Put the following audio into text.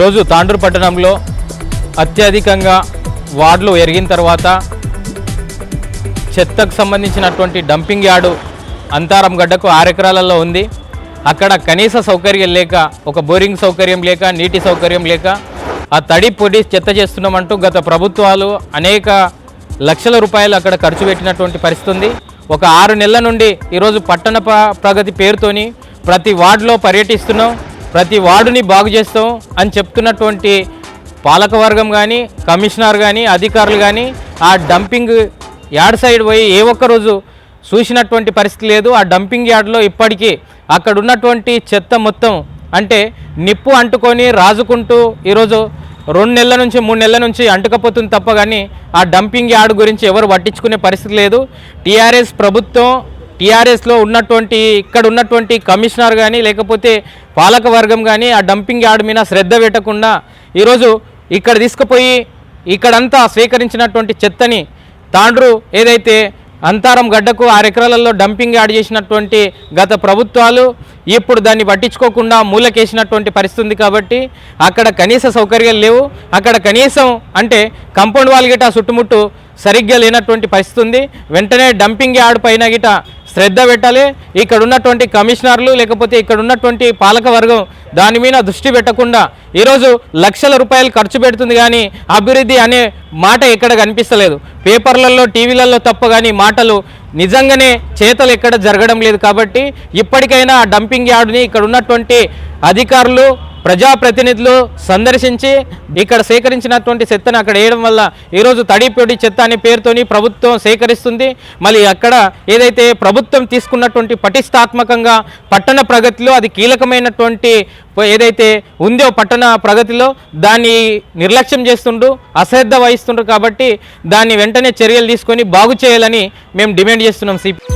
రోజు తాండూరు పట్టణంలో అత్యధికంగా వార్డులు ఎరిగిన తర్వాత చెత్తకు సంబంధించినటువంటి డంపింగ్ యార్డు అంతారం గడ్డకు ఆరెకరాలలో ఉంది. అక్కడ కనీస సౌకర్యం లేక ఒక బోరింగ్ సౌకర్యం లేక నీటి సౌకర్యం లేక ఆ తడి పొడి చెత్త చేస్తున్నామంటూ గత ప్రభుత్వాలు అనేక లక్షల రూపాయలు అక్కడ ఖర్చు పెట్టినటువంటి పరిస్థితి ఉంది. ఒక ఆరు నెలల నుండి ఈరోజు పట్టణ ప్రగతి పేరుతోని ప్రతి వార్డులో పర్యటిస్తున్నాం. ప్రతి వార్డుని బాగు చేస్తాం అని చెప్తున్నటువంటి పాలకవర్గం కానీ కమిషనర్ కానీ అధికారులు కానీ ఆ డంపింగ్ యార్డ్ సైడ్ పోయి ఏ ఒక్క రోజు చూసినటువంటి పరిస్థితి లేదు. ఆ డంపింగ్ యార్డ్లో ఇప్పటికీ అక్కడ ఉన్నటువంటి చెత్త మొత్తం అంటే నిప్పు అంటుకొని రాజుకుంటూ ఈరోజు రెండు నెలల నుంచి మూడు నెలల నుంచి అంటుకపోతుంది తప్ప కానీ ఆ డంపింగ్ యార్డ్ గురించి ఎవరు పట్టించుకునే పరిస్థితి లేదు. టీఆర్ఎస్ ప్రభుత్వం టీఆర్ఎస్లో ఉన్నటువంటి ఇక్కడ ఉన్నటువంటి కమిషనర్ కానీ లేకపోతే పాలక వర్గం కానీ ఆ డంపింగ్ యార్డ్ మీద శ్రద్ధ పెట్టకుండా ఈరోజు ఇక్కడ తీసుకుపోయి ఇక్కడంతా స్వీకరించినటువంటి చెత్తని తాండ్రు ఏదైతే అంతారం గడ్డకు ఆరు ఎకరాలలో డంపింగ్ యార్డ్ చేసినటువంటి గత ప్రభుత్వాలు ఇప్పుడు దాన్ని పట్టించుకోకుండా మూలకేసినటువంటి పరిస్థితి ఉంది కాబట్టి అక్కడ కనీస సౌకర్యాలు లేవు. అక్కడ కనీసం అంటే కంపౌండ్ వాల్ గిట చుట్టుముట్టు సరిగ్గా లేనటువంటి పరిస్థితి ఉంది. వెంటనే డంపింగ్ యార్డ్ పైన గిట శ్రద్ధ పెట్టాలి. ఇక్కడ ఉన్నటువంటి కమిషనర్లు లేకపోతే ఇక్కడ ఉన్నటువంటి పాలక వర్గం దాని మీద దృష్టి పెట్టకుండా ఈరోజు లక్షల రూపాయలు ఖర్చు పెడుతుంది కానీ అభివృద్ధి అనే మాట ఎక్కడ కనిపిస్తలేదు. పేపర్లలో టీవీలలో తప్ప కానీ మాటలు నిజంగానే చేతలు ఎక్కడ జరగడం లేదు కాబట్టి ఇప్పటికైనా ఆ డంపింగ్ యార్డ్ని ఇక్కడ ఉన్నటువంటి అధికారులు ప్రజాప్రతినిధులు సందర్శించి ఇక్కడ సేకరించినటువంటి చెత్తను అక్కడ వేయడం వల్ల ఈరోజు తడిపొడి చెత్త అనే పేరుతోని ప్రభుత్వం సేకరిస్తుంది. మళ్ళీ అక్కడ ఏదైతే ప్రభుత్వం తీసుకున్నటువంటి పటిష్టాత్మకంగా పట్టణ ప్రగతిలో అది కీలకమైనటువంటి ఏదైతే ఉందో పట్టణ ప్రగతిలో దాన్ని నిర్లక్ష్యం చేస్తుండ్రు అశ్రద్ధ వహిస్తుండ్రు కాబట్టి దాన్ని వెంటనే చర్యలు తీసుకొని బాగు చేయాలని మేము డిమాండ్ చేస్తున్నాం సిపి